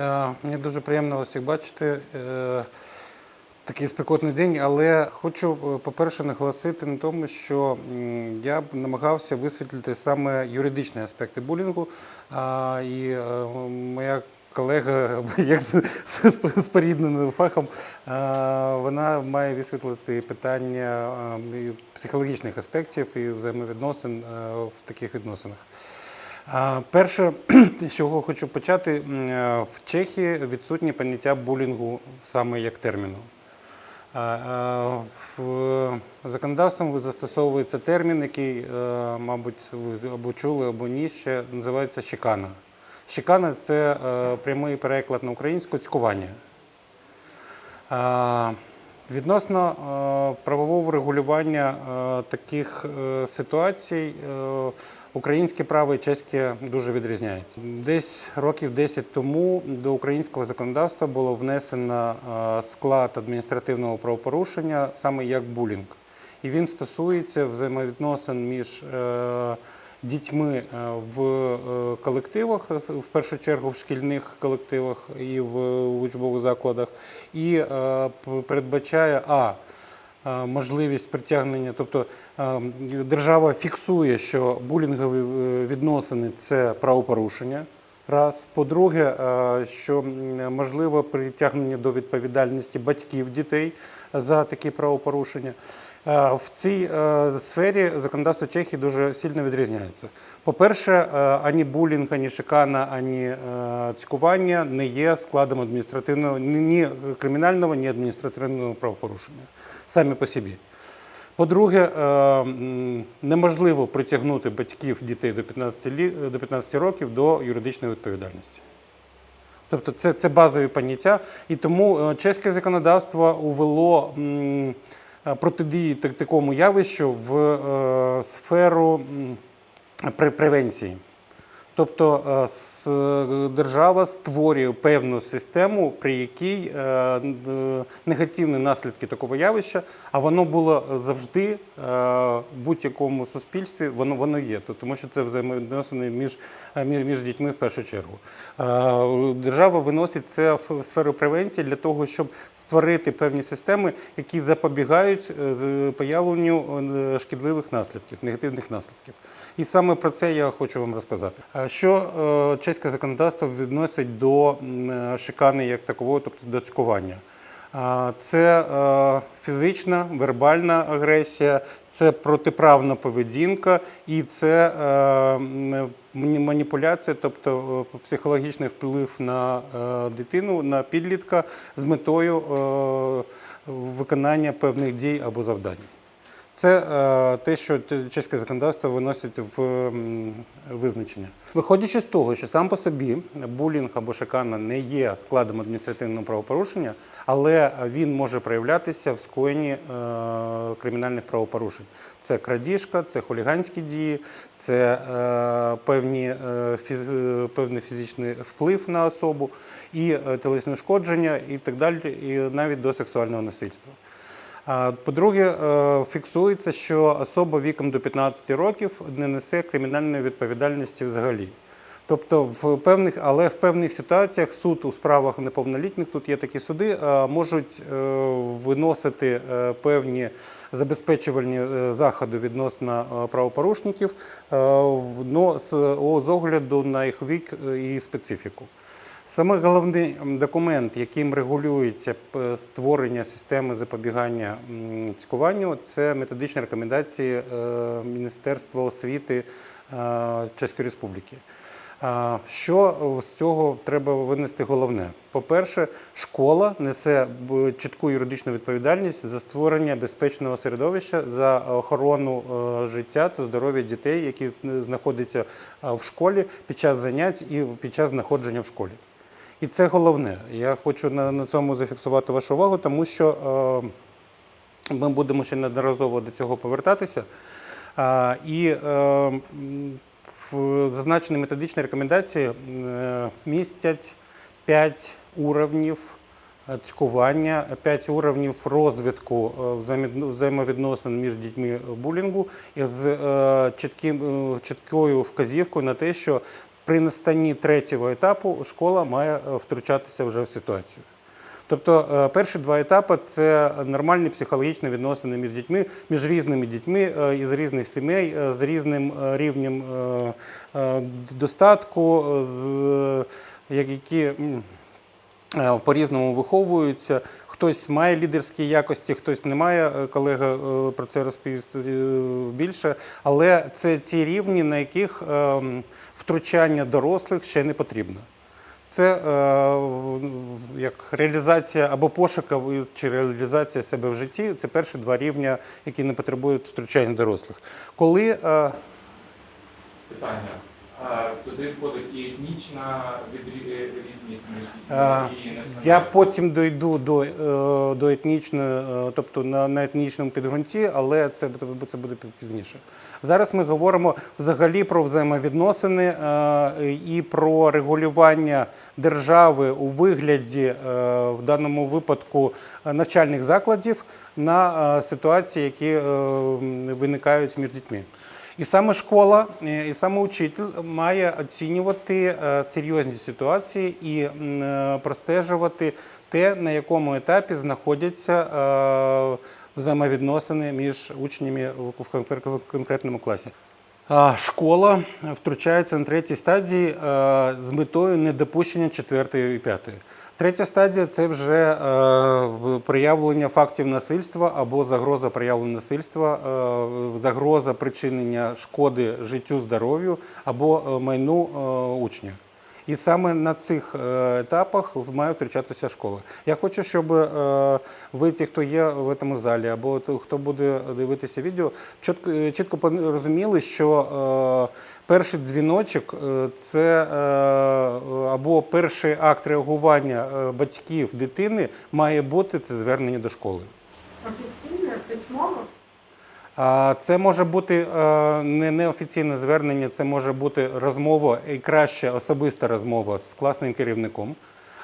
Е, Мені дуже приємно всіх бачити. Е, Такий спекотний день, але хочу, е, по-перше, наголосити на тому, що я б намагався висвітлити саме юридичні аспекти булінгу. І моя колега, як спорідненим фахом, вона має висвітлити питання психологічних аспектів і взаємовідносин в таких відносинах. Перше, з чого хочу почати, е, в Чехії відсутнє поняття булінгу саме як терміну. В законодавством застосовується термін, який, е, мабуть, ви або чули, або ні, ще називається щекана. Щекана це е, прямий переклад на українську цькування. Відносно е, правового регулювання е, таких е, ситуацій, е, українське право і чеське дуже відрізняється. Десь років 10 тому до українського законодавства було внесено е, склад адміністративного правопорушення саме як булінг. І він стосується взаємовідносин між е, дітьми е, в колективах, в першу чергу в шкільних колективах і в учбових закладах, і передбачає а. Е, Можливість притягнення, тобто е, держава фіксує, що булінгові е, відносини це правопорушення. Раз. По-друге, що можливо притягнення до відповідальності батьків дітей за такі правопорушення. В цій сфері законодавство Чехії дуже сильно відрізняється. По-перше, ані булінг, ані шикана, ані цькування не є складом адміністративного ні- ні кримінального, ні адміністративного правопорушення самі по собі. По-друге, е, неможливо притягнути батьків дітей до 15, до 15 років до юридичної відповідальності. Тобто це, це базові поняття, і тому е, чеське законодавство увело е, протидії такому явищу в е, сферу превенції. Тобто е, держава створює певну систему, при якій е, е, негативні наслідки такого явища, а воно було завжди е, в будь-якому суспільстві, воно воно є, То- тому що це взаємовідносини між, е, між, дітьми в першу чергу. Е, Держава виносить це в сферу превенції для того, щоб створити певні системи, які запобігають е, появленню е, шкідливих наслідків, негативних наслідків. І саме про це я хочу вам розказати. Що е, чеське законодавство відносить до е, шикани як такового, тобто до цькування? Це е, фізична, вербальна агресія, це протиправна поведінка і це маніпуляція, тобто психологічний вплив на дитину, на підлітка з метою виконання певних дій або завдань. Це е, те, що чеське законодавство виносить в м, визначення. Виходячи з того, що сам по собі булінг або шикана не є складом адміністративного правопорушення, але він може проявлятися в скоєнні е, кримінальних правопорушень. Це крадіжка, це хуліганські дії, це е, певні, е, фіз, е, певний фізичний вплив на особу, і е, тілесне ушкодження, і так далі, і навіть до сексуального насильства. По-друге, е, фіксується, що особа віком до 15 років не несе кримінальної відповідальності взагалі. Тобто, в певних, але в певних ситуаціях суд у справах неповнолітніх, тут є такі суди, е, можуть е, виносити певні забезпечувальні заходи відносно правопорушників но з, огляду на їх вік і специфіку. Саме головний документ, яким регулюється створення системи запобігання цькуванню, це методичні рекомендації е, Міністерства освіти е, Чеської Республіки. А, Що з цього треба винести головне? По-перше, школа несе чітку юридичну відповідальність за створення безпечного середовища, за охорону е, життя та здоров'я дітей, які знаходяться е, в школі під час занять і під час знаходження в школі. І це головне. Я хочу на, на цьому зафіксувати вашу увагу, тому що е, ми будемо ще неодноразово до цього повертатися. А, і е, в зазначені методичні рекомендації е, містять 5 уровнів е, цькування, 5 уровнів розвитку е, взаємовідносин між дітьми булінгу і з е, чітким, е, чіткою вказівкою на те, що при настанні третього етапу школа має е, втручатися вже в ситуацію. Тобто е, перші два етапи це нормальні психологічні відносини між дітьми, між різними дітьми е, із різних сімей, з різним рівнем достатку, з, які по-різному виховуються. Хтось має лідерські якості, хтось не має. Колега про це розповість більше. Але це ті рівні, на яких е, м, втручання дорослих ще не потрібно. Це е, як реалізація або пошук, чи реалізація себе в житті. Це перші два рівня, які не потребують втручання дорослих. Коли е, Питання. Туди входить і етнічна відрі- е, між. Я потім дойду до, е, до етнічної, е, тобто на, на етнічному підґрунті, але це, буде- це буде пізніше. Зараз ми говоримо взагалі про взаємовідносини і про регулювання держави у вигляді в даному випадку навчальних закладів на ситуації, які виникають між дітьми. І саме школа, е, і саме учитель має оцінювати е, серйозні ситуації і е, простежувати те, на якому етапі знаходяться взаємовідносини між учнями в конкретному класі. Школа втручається на третій стадії е, з метою недопущення четвертої і п'ятої. Третя стадія це вже е, проявлення фактів насильства або загроза проявлення насильства, е, загроза причинення шкоди життю, здоров'ю або майну учня. І саме на цих е, етапах має втручатися школа. Я хочу, щоб е, ви, ті, хто є в цьому залі, або хто буде дивитися відео, чітко, е, чітко пон- розуміли, що перший дзвіночок це або перший акт реагування батьків дитини має бути це звернення до школи. Це може бути е, не неофіційне звернення, це може бути розмова і краще особиста розмова з класним керівником.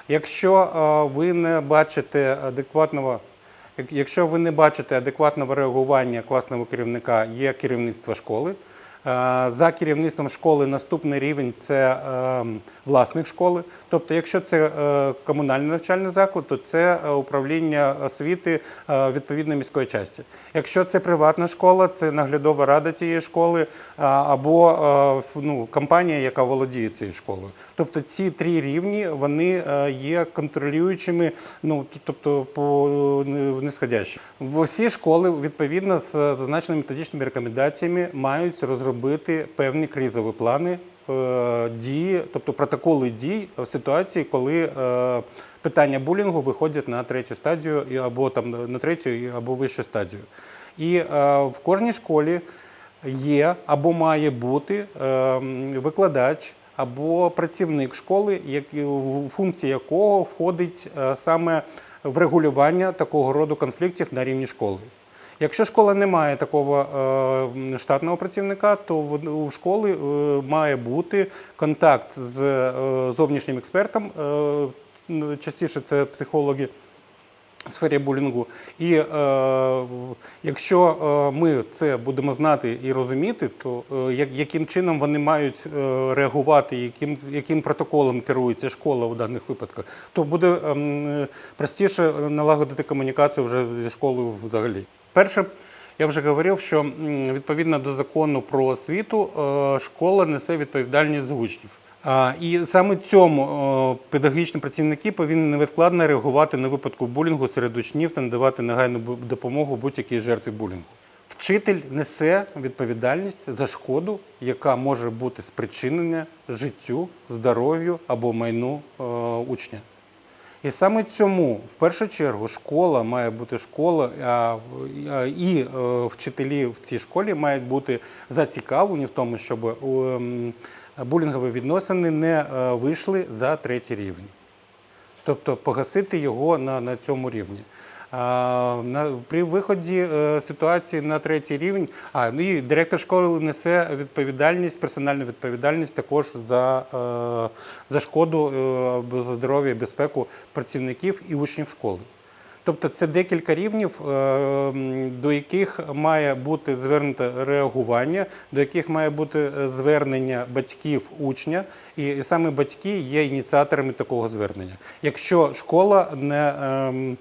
Якщо е, ви не бачите адекватного, якщо ви не бачите адекватного реагування класного керівника, є керівництво школи. Е, За керівництвом школи наступний рівень це е, власник школи. Тобто, якщо це е, комунальний навчальний заклад, то це управління освіти відповідної міської часті. Якщо це приватна школа, це наглядова рада цієї школи або ну, компанія, яка володіє цією школою. Тобто ці три рівні вони є контролюючими, ну тобто по е, нисходящі. В усі школи відповідно з зазначеними методичними рекомендаціями мають розробити певні кризові плани е, дії, тобто протоколи дій в ситуації, коли е, питання булінгу виходять на третю стадію або там на третю або вищу стадію. І е, в кожній школі є або має бути е, викладач або працівник школи, в функції якого входить е, саме врегулювання такого роду конфліктів на рівні школи. Якщо школа не має такого е, штатного працівника, то у школи е, має бути контакт з е, зовнішнім експертом. е, частіше це психологи в сфері булінгу. І е, якщо е, ми це будемо знати і розуміти, то е, яким чином вони мають е, реагувати, яким, яким протоколом керується школа у даних випадках, то буде ем, простіше налагодити комунікацію вже зі школою взагалі. Перше, я вже говорив, що відповідно до закону про освіту е, школа несе відповідальність за учнів. І саме цьому е, педагогічні працівники повинні невідкладно реагувати на випадку булінгу серед учнів та надавати негайну допомогу будь-якій жертві булінгу. Вчитель несе відповідальність за шкоду, яка може бути спричинена життю, здоров'ю або майну е, учня. І саме цьому в першу чергу школа має бути школа, і е, вчителі в цій школі мають бути зацікавлені в тому, щоб ем, булінгові відносини не е, вийшли за третій рівень. Тобто погасити його на, на цьому рівні. При виході е, ситуації на третій рівень, а ну і директор школи несе відповідальність, персональну відповідальність також за, е, за шкоду, е, за здоров'я і безпеку працівників і учнів школи. Тобто це декілька рівнів, до яких має бути звернуто реагування, до яких має бути звернення батьків учня, і саме батьки є ініціаторами такого звернення. Якщо школа не ем,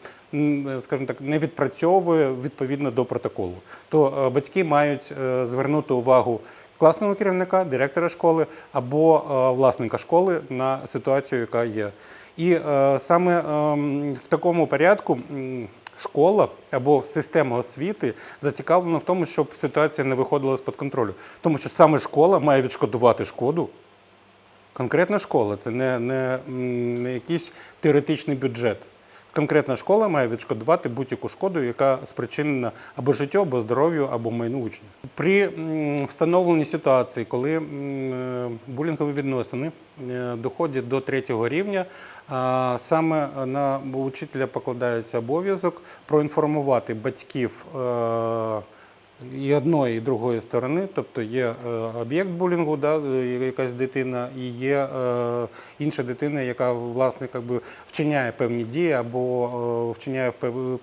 скажімо так, не відпрацьовує відповідно до протоколу, то е, батьки мають е, звернути увагу класного керівника, директора школи або е, власника школи на ситуацію, яка є. І саме ем, в такому порядку школа або система освіти зацікавлена в тому, щоб ситуація не виходила з-під контролю. Тому що саме школа має відшкодувати шкоду. Конкретна школа це не, не, не якийсь теоретичний бюджет. Конкретна школа має відшкодувати будь-яку шкоду, яка спричинена або життю, або здоров'ю, або майну учня. При встановленні ситуації, коли е, булінгові відносини е, доходять до третього рівня, саме на учителя покладається обов'язок проінформувати батьків. І одної, і другої сторони, тобто є е, об'єкт булінгу, да, е, якась дитина, і є е, інша дитина, яка власне как би, вчиняє певні дії або вчиняє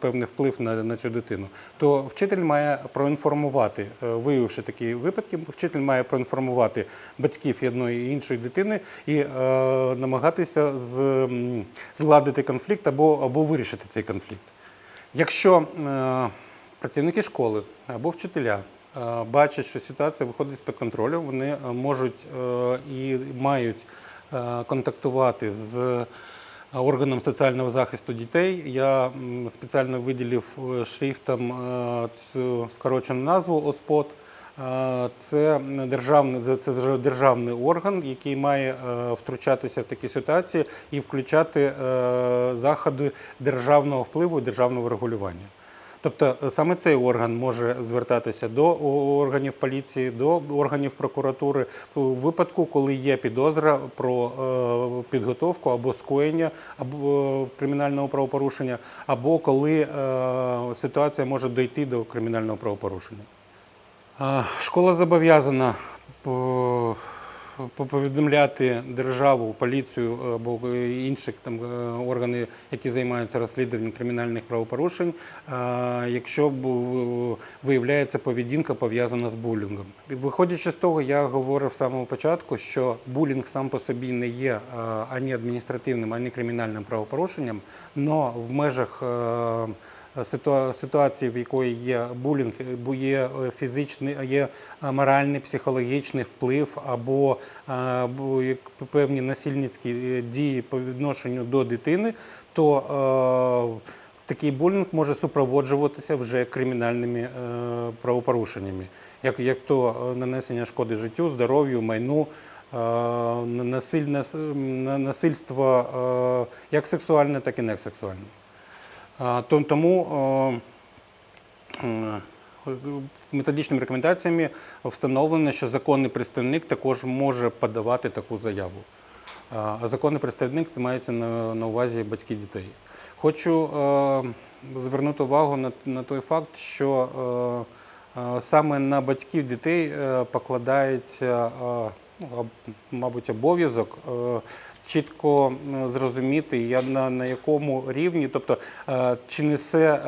певний вплив на, на цю дитину. То вчитель має проінформувати, виявивши такі випадки, вчитель має проінформувати батьків одної і іншої дитини і е, намагатися з, м, згладити конфлікт або, або вирішити цей конфлікт. Якщо е, працівники школи або вчителя е, бачать, що ситуація виходить з-під контролю, вони е, можуть е, і мають контактувати з органом соціального захисту дітей. Я спеціально виділив шрифтом цю скорочену назву ОСПОТ. Е, Це державний, це- вже державний орган, який має втручатися в такі ситуації і включати заходи державного впливу і державного регулювання. Тобто е, саме цей орган може звертатися до органів поліції, до органів прокуратури у випадку, коли є підозра про е, підготовку або скоєння або е, кримінального правопорушення, або коли ситуація може дойти до кримінального правопорушення. Школа зобов'язана повідомляти державу, поліцію або інші там е, органи, які займаються розслідуванням кримінальних правопорушень, якщо е, виявляється поведінка пов'язана з булінгом. Виходячи з того, я говорив з самого початку, що булінг сам по собі не є е, ані адміністративним, ані кримінальним правопорушенням, але в межах е, ситуації, в якої є булінг, є е, фізичний, є е, моральний, психологічний вплив або е, певні насильницькі дії по відношенню до дитини, то такий булінг може супроводжуватися вже кримінальними правопорушеннями, як, як то нанесення шкоди життю, здоров'ю, майну. е, Насиль, нас- насильство як сексуальне, так і несексуальне. Тому методичними рекомендаціями встановлено, що законний представник також може подавати таку заяву. А законний представник це мається на, увазі батьки дітей. Хочу звернути увагу на, той факт, що саме на батьків дітей е, покладається, ну, мабуть, обов'язок чітко е, зрозуміти, я на, на якому рівні, тобто е, чи несе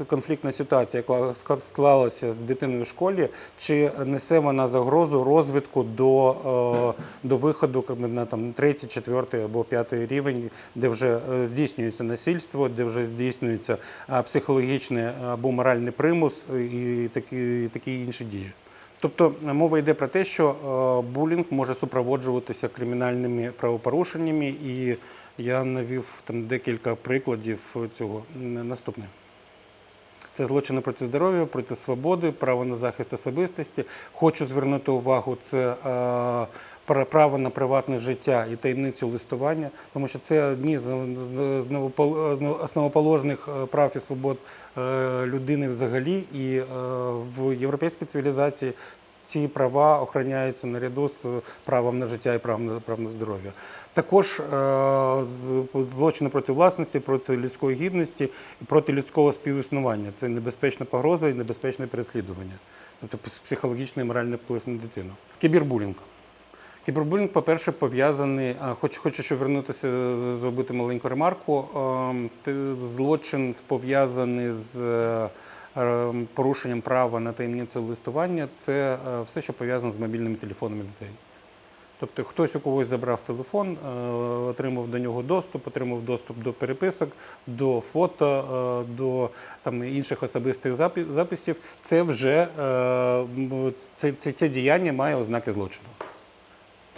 е, конфліктна ситуація, яка склалася з дитиною в школі, чи несе вона загрозу розвитку до, до виходу на там, третій, четвертий або п'ятий рівень, де вже здійснюється насильство, де вже здійснюється психологічний або моральний примус і такі, такі інші дії. Тобто е, мова йде про те, що е, булінг може супроводжуватися кримінальними правопорушеннями, і я навів там декілька прикладів цього. Наступне. Це злочини проти здоров'я, проти свободи, право на захист особистості. Хочу звернути увагу, це е, право на приватне життя і таємницю листування, тому що це одні з з- з новопол- з основоположних е, прав і свобод е, людини взагалі. І е, в європейській цивілізації ці права охороняються наряду з правом на життя і правом на, правом на здоров'я. Також злочини проти власності, проти людської гідності і проти людського співіснування. Це небезпечна погроза і небезпечне переслідування, тобто психологічний і моральний вплив на дитину. Кібербулінг. Кібербулінг, по-перше, пов'язаний. Хочу, хочу ще вернутися, е, зробити маленьку ремарку. Ем, Злочин пов'язаний з е, е, порушенням права на таємницю листування. Це е, все, що пов'язано з мобільними телефонами дітей. Тобто хтось у когось забрав телефон, отримав до нього доступ, отримав доступ до переписок, до фото, до там, інших особистих записів. Це вже це, це, це діяння має ознаки злочину.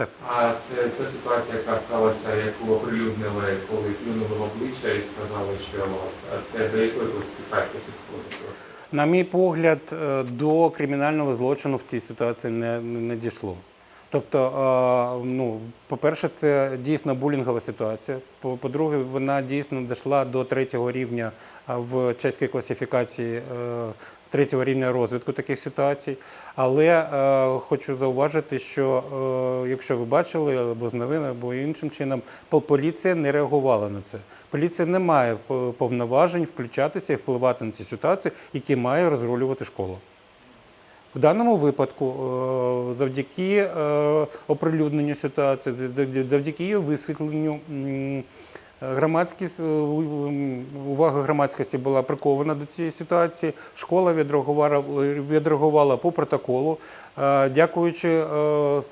Так. А це, це ситуація, яка сталася, яку оприлюднили, коли плюнули в обличчя і сказали, що е, це до якої класифікації підходить? На мій погляд, е, до кримінального злочину в цій ситуації не, не, дійшло. Тобто, е, ну, по-перше, це дійсно булінгова ситуація. По- По-друге, вона дійсно дійшла до третього рівня в чеській класифікації е, третього рівня розвитку таких ситуацій. Але е, хочу зауважити, що е, якщо ви бачили або з новин, або іншим чином, поліція не реагувала на це. Поліція не має повноважень включатися і впливати на ці ситуації, які має розрулювати школа. В даному випадку, е, завдяки е, оприлюдненню ситуації, завдяки- її висвітленню, громадськість, е, увага громадськості була прикована до цієї ситуації. Школа відреагувала, відреагувала по протоколу. Е, Дякуючи е,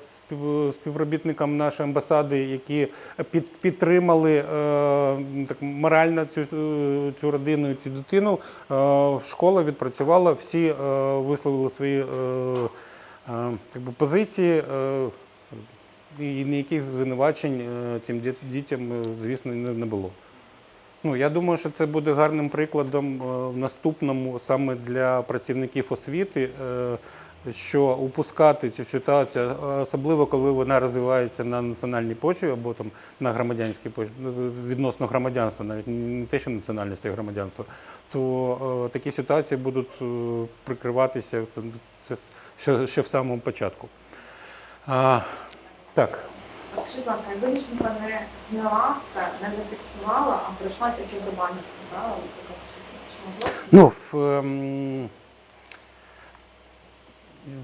співробітникам нашої амбасади, які під, підтримали так, морально цю, цю родину, цю дитину, школа відпрацювала, всі висловили свої е, якби, позиції. І ніяких звинувачень е, цим дітям, е, звісно, не було. Ну, я думаю, що це буде гарним прикладом е, в наступному саме для працівників освіти, що упускати цю ситуацію, особливо коли вона розвивається на національній почві або там на громадянській почві, ну, відносно громадянства, навіть не те, що національності а громадянства, то такі ситуації будуть прикриватися ще в самому початку. Так. А Скажіть, будь ласка, якби дівчинка не зняла це, не зафіксувала, а прийшла тільки до бані сказала, чи могло? Ну, в, ем,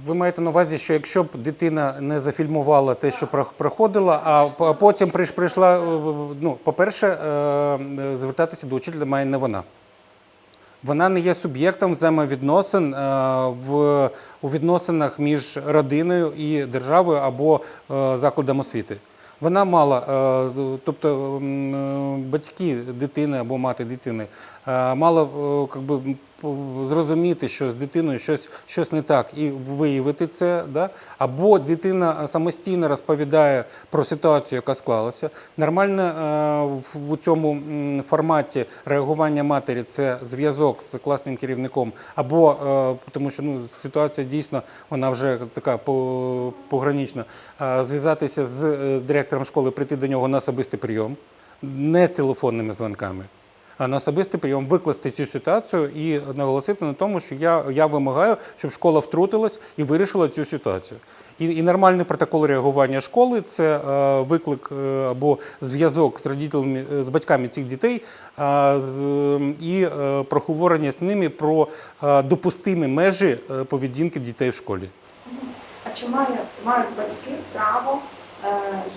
ви маєте на увазі, що якщо б дитина не зафільмувала те, що проходила, а потім прийшла, е, ну, по-перше, е, звертатися до учителя має не вона. Вона не є суб'єктом взаємовідносин е, в, у відносинах між родиною і державою або е, закладом освіти. Вона мала, е, тобто батьки дитини або мати дитини мала якби зрозуміти, що з дитиною щось, щось не так, і виявити це. Да? Або дитина самостійно розповідає про ситуацію, яка склалася. Нормально е, в- цьому форматі реагування матері це зв'язок з класним керівником, або е, тому що ну, ситуація дійсно вона вже така по- погранична. Е, Зв'язатися з е, директором школи, прийти до нього на особистий прийом, не телефонними дзвонками. А на особистий прийом викласти цю ситуацію і наголосити на тому, що я, я вимагаю, щоб школа втрутилась і вирішила цю ситуацію. І, і нормальний протокол реагування школи це е, виклик е, або зв'язок з родителями, е, з батьками цих дітей е, з, і е, проговорення з ними про е, допустимі межі е, поведінки дітей в школі. А чи має, мають батьки право е,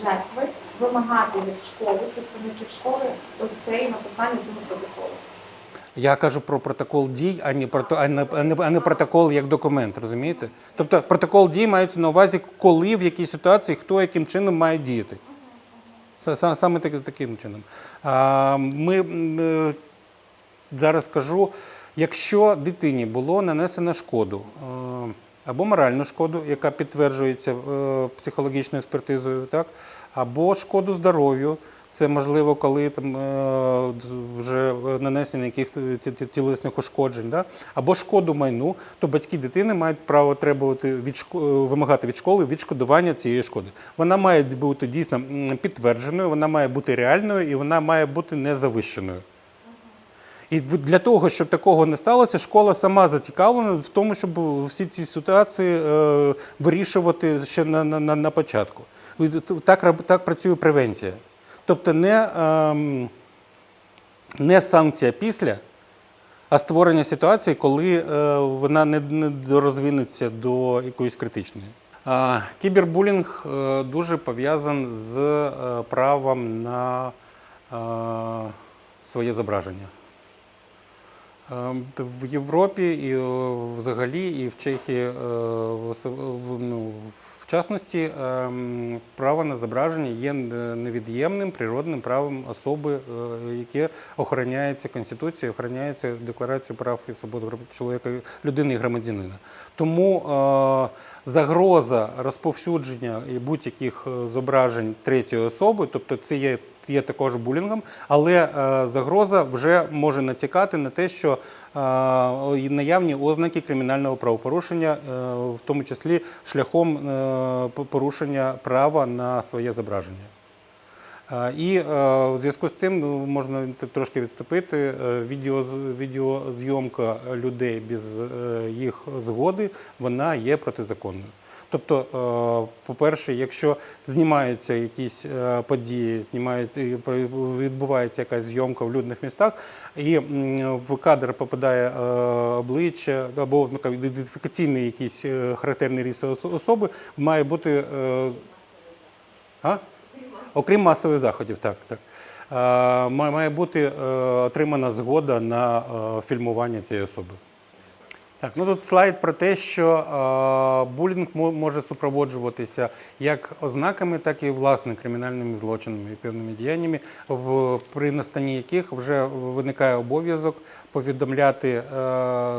жертви вимагати від школи, представників школи, ось це написання цього протоколу? Я кажу про протокол дій, а не про а не, а не, а не протокол як документ, розумієте? Тобто протокол дій мається на увазі, коли, в якій ситуації, хто яким чином має діяти. Са- са- Саме так- таким чином. Ми е, зараз кажу, якщо дитині було нанесено шкоду е, або моральну шкоду, яка підтверджується е, психологічною експертизою, так, або шкоду здоров'ю. Це можливо, коли там е, вже нанесення яких ті- тілесних ушкоджень, да? або шкоду майну, то батьки дитини мають право требувати від шко- е, вимагати від школи відшкодування цієї шкоди. Вона має бути дійсно підтвердженою, вона має бути реальною і вона має бути незавищеною. І для того, щоб такого не сталося, школа сама зацікавлена в тому, щоб всі ці ситуації е, вирішувати ще на, на, на, початку. Так, так працює превенція. Тобто не, ем, не санкція після, а створення ситуації, коли е, вона не, не дорозвинеться до якоїсь критичної. Кібербулінг е, дуже пов'язаний з правом на своє зображення. Е, В Європі і е, взагалі, і в Чехії, е, в ну, в частності, е, право на зображення є невід'ємним природним правом особи, е, яке охороняється Конституцією, охороняється Декларацією прав і свобод чоловіка, людини і громадянина. Тому загроза розповсюдження будь-яких е, зображень третьої особи, тобто це є, є також булінгом, але е, загроза вже може натякати на те, що е, наявні ознаки кримінального правопорушення, е, в тому числі шляхом е, порушення права на своє зображення. Е, І е, в зв'язку з цим ну, можна трошки відступити. Е, Відео, відеозйомка людей без е, їх згоди вона є протизаконною. Тобто, е, по-перше, якщо знімаються якісь е, події, знімається і відбувається якась зйомка в людних містах, і в кадр попадає е, обличчя або ну, ідентифікаційний якийсь е, характерний ріс особи, має бути. е, А? Окрім масових заходів, так. так. Е, Має бути е, отримана згода на е, фільмування цієї особи. Так, ну тут слайд про те, що е, булінг мо- може супроводжуватися як ознаками, так і власне кримінальними злочинами і певними діяннями, в, при настанні яких вже виникає обов'язок повідомляти, е,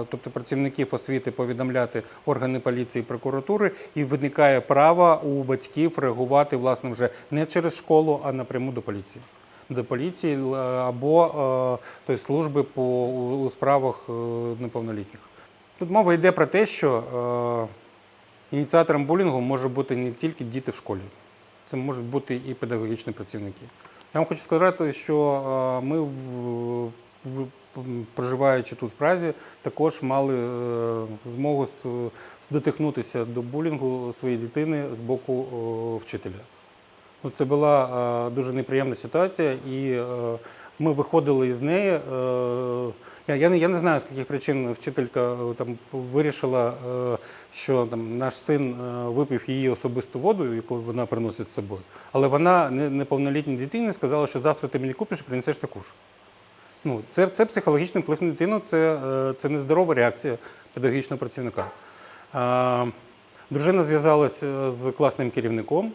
тобто працівників освіти повідомляти органи поліції і прокуратури, і виникає право у батьків реагувати власне вже не через школу, а напряму до поліції. До поліції л- або е, тобто, служби по у, у справах е, неповнолітніх. Тут мова йде про те, що е, ініціатором булінгу може бути не тільки діти в школі, це можуть бути і педагогічні працівники. Я вам хочу сказати, що е, ми, проживаючи тут в Празі, також мали е, змогу дотихнутися до булінгу своєї дитини з боку е, вчителя. Ну, Це була дуже неприємна ситуація, і ми виходили із неї. Я, не, я не знаю, з яких причин вчителька е, там вирішила, е, що там, наш син е, випив її особисту воду, яку вона приносить з собою. Але вона неповнолітній дитині сказала, що завтра ти мені купиш і принесеш таку. Ну, це, це психологічний вплив на дитину, це, це нездорова реакція педагогічного працівника. Дружина зв'язалася з класним керівником.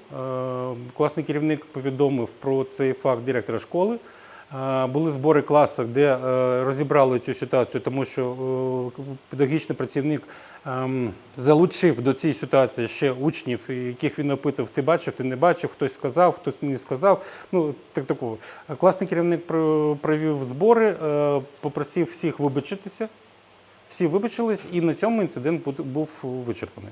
Класний керівник повідомив про цей факт директора школи. Були збори класу, де е, розібрали цю ситуацію, тому що е, педагогічний працівник ем, залучив до цієї ситуації ще учнів, яких він опитав, ти бачив, ти не бачив, хтось сказав, хтось не сказав. Ну, так такого. Класний керівник про- провів збори, е, попросив всіх вибачитися. Всі вибачились, і на цьому інцидент був вичерпаний.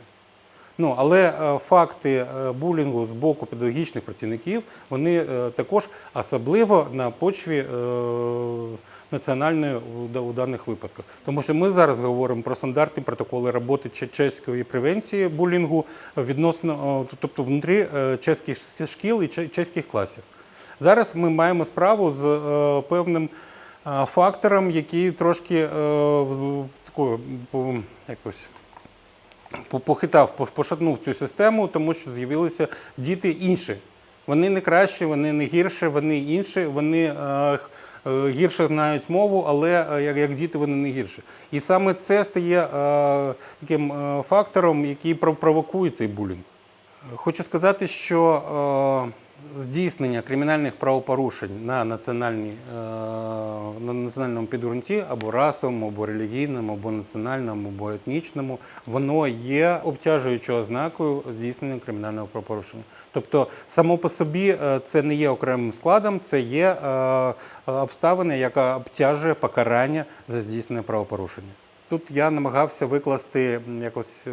Ну, але е, факти е, булінгу з боку педагогічних працівників, вони е, також особливо на почві національної у, даних випадках. Тому що ми зараз говоримо про стандартні протоколи роботи чеської превенції булінгу відносно, тобто внутрі чеських шкіл і чеських класів. Зараз ми маємо справу з певним фактором, який трошки такою якось похитав, пошатнув цю систему, тому що з'явилися діти інші. Вони не кращі, вони не гірші, вони інші, вони е, е, гірше знають мову, але е, як, діти вони не гірші. І саме це стає таким фактором, який провокує цей булінг. Хочу сказати, що здійснення кримінальних правопорушень на, національній, е, на національному підґрунті або расовому, або релігійному, або національному, або етнічному, воно є обтяжуючою ознакою здійснення кримінального правопорушення. Тобто, само по собі е, це не є окремим складом, це є е, обставина, яка обтяжує покарання за здійснення правопорушення. Тут я намагався викласти якось е,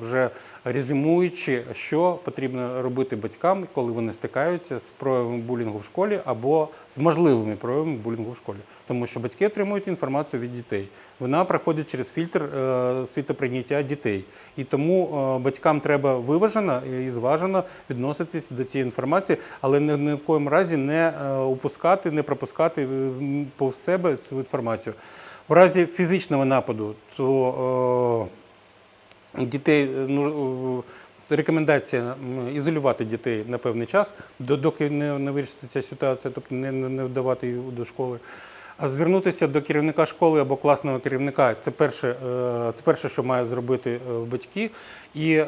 вже резюмуючи, що потрібно робити батькам, коли вони стикаються з проявами булінгу в школі або з можливими проявами булінгу в школі. Тому що батьки отримують інформацію від дітей. Вона проходить через фільтр е, світоприйняття дітей. І тому е, батькам треба виважено і зважено відноситись до цієї інформації, але ні, в коєму разі не упускати, не пропускати повз себе цю інформацію. В разі фізичного нападу, то е, дітей е, ну, е, рекомендація ізолювати дітей на певний час, доки не, не вирішиться ця ситуація, тобто не, не, вдавати їх до школи. А звернутися до керівника школи або класного керівника це перше, е, це перше, що мають зробити батьки. І е,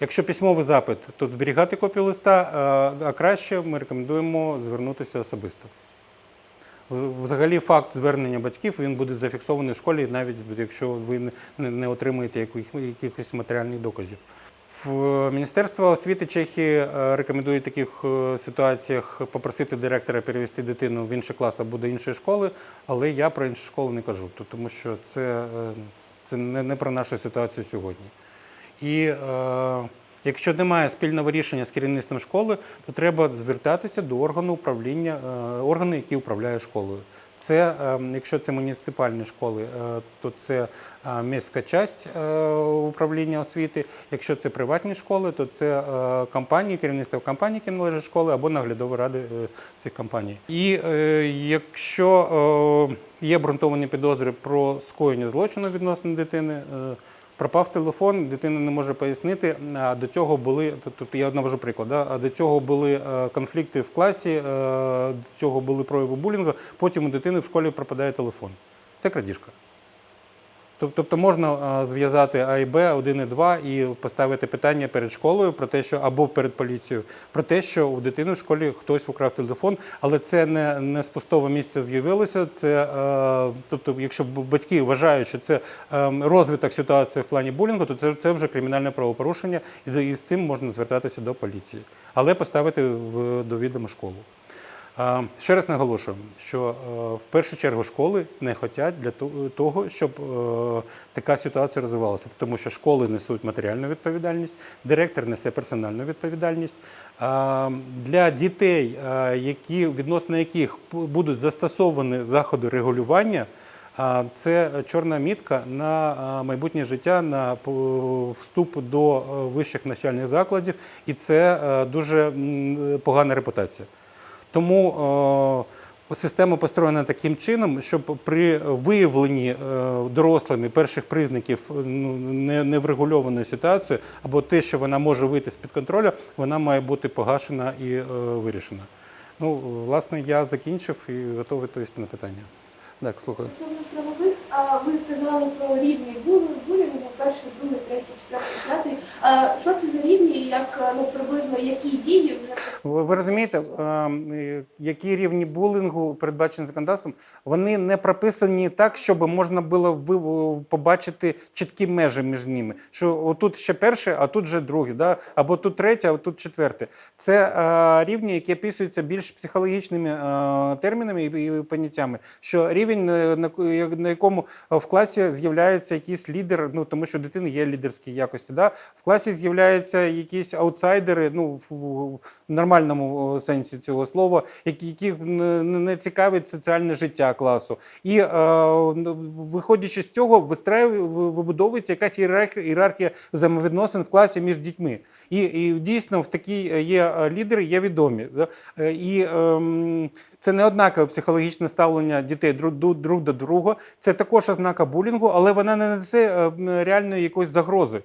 якщо письмовий запит, то зберігати копію листа, а краще ми рекомендуємо звернутися особисто. В- Взагалі, факт звернення батьків він буде зафіксований в школі, навіть якщо ви не- отримаєте якихось матеріальних доказів. В Міністерство освіти Чехії е, рекомендує в таких е, ситуаціях попросити директора перевести дитину в інший клас або до іншої школи, але я про іншу школу не кажу, тому що це, е, це не, не про нашу ситуацію сьогодні. І е, якщо немає спільного рішення з керівництвом школи, то треба звертатися до органу управління, е, органу, який управляє школою. Це, е, якщо це муніципальні школи, е, то це міська часть управління освіти. Якщо це приватні школи, то це компанії, керівництво компаній, які належать школи, або наглядові ради цих компаній. І якщо є обґрунтовані підозри про скоєння злочину відносно дитини, Пропав телефон, дитина не може пояснити. А до цього були тут я навожу приклад. Да? До цього були е, конфлікти в класі, е, до цього були прояви булінгу. Потім у дитини в школі пропадає телефон. Це крадіжка. Тоб- Тобто можна зв'язати А і Б, 1 і 2 і поставити питання перед школою про те, що або перед поліцією, про те, що у дитини в школі хтось украв телефон, але це не, не з пустого місця з'явилося. Це е, тобто, якщо батьки вважають, що це е, розвиток ситуації в плані булінгу, то це, це вже кримінальне правопорушення, і, і з цим можна звертатися до поліції, але поставити в до відома школу. Ще раз наголошую, що е, в першу чергу школи не хочуть для того, щоб е, така ситуація розвивалася, тому що школи несуть матеріальну відповідальність, директор несе персональну відповідальність. Для дітей, які відносно яких будуть застосовані заходи регулювання. Це чорна мітка на майбутнє життя, на вступ до е, вищих навчальних закладів, і це дуже погана репутація. Тому е, система построєна таким чином, щоб при виявленні е, дорослими перших признаків е, ну, неврегульованої ситуації або те, що вона може вийти з-під контролю, вона має бути погашена і е, вирішена. Ну, власне, я закінчив і готовий відповісти на питання. Так, слухаю. Ви казали про рівні булінгу, перший, другий, третій, четвертий, п'ятий. Що це за рівні як ну приблизно які дії вже Ви, розумієте, які рівні булінгу передбачені законодавством, вони не прописані так, щоб можна було побачити чіткі межі між ними. Що отут ще перше, а тут вже друге, да? або тут третє, а тут четверте. Це рівні, які описуються більш психологічними термінами і, поняттями. Що рівень, на, ко- як- в класі з'являється якийсь лідер, ну тому що дитини є лідерські якості. Да? В класі з'являються якісь аутсайдери, ну в, нормальному сенсі цього слова, які, які не, цікавить соціальне життя класу. І е, виходячи з цього, вибудовується якась ієрархія, взаємовідносин в класі між дітьми. І, і дійсно в такій є е, лідери, є відомі. да. Е, І ем, це не однакове психологічне ставлення дітей друг, до- друг до друга. Це також ознака булінгу, але вона не несе е, реальної якоїсь загрози.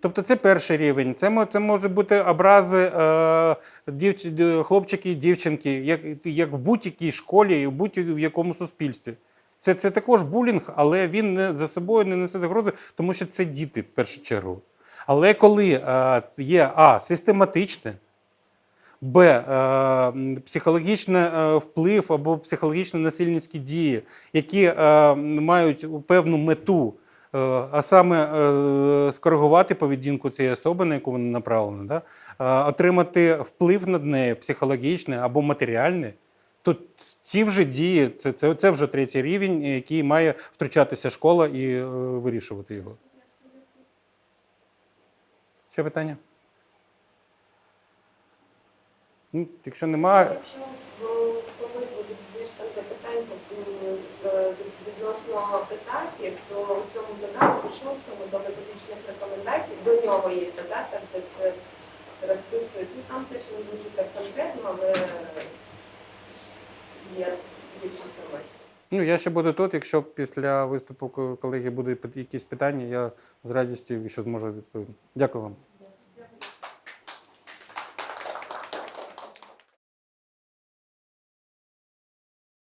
Тобто це перший рівень. Це, це може бути образи е, дівч, хлопчики і дівчинки, як, як в будь-якій школі і в будь-якому суспільстві. Це, це також булінг, але він не, за собою не несе загрози, тому що це діти в першу чергу. Але коли е, є А, систематичне, Б. е, Психологічний е, вплив або психологічно насильницькі дії, які е, мають певну мету, а саме скоригувати поведінку цієї особи, на яку вона направлена, да? отримати вплив над нею психологічний або матеріальний. То ці вже дії, це, це, це вже третій рівень, який має втручатися школа і е, вирішувати його. Ще питання? Ну, якщо немає, якщо в більш там запитань відносно етапів, то у цьому додатку шостому до методичних рекомендацій до нього є додаток, де це розписують. Ну там теж не дуже так конкретно, але є більше інформації. Ну, я ще буду тут. Якщо після виступу колеги будуть якісь питання, я з радістю, що зможу відповім. Дякую вам.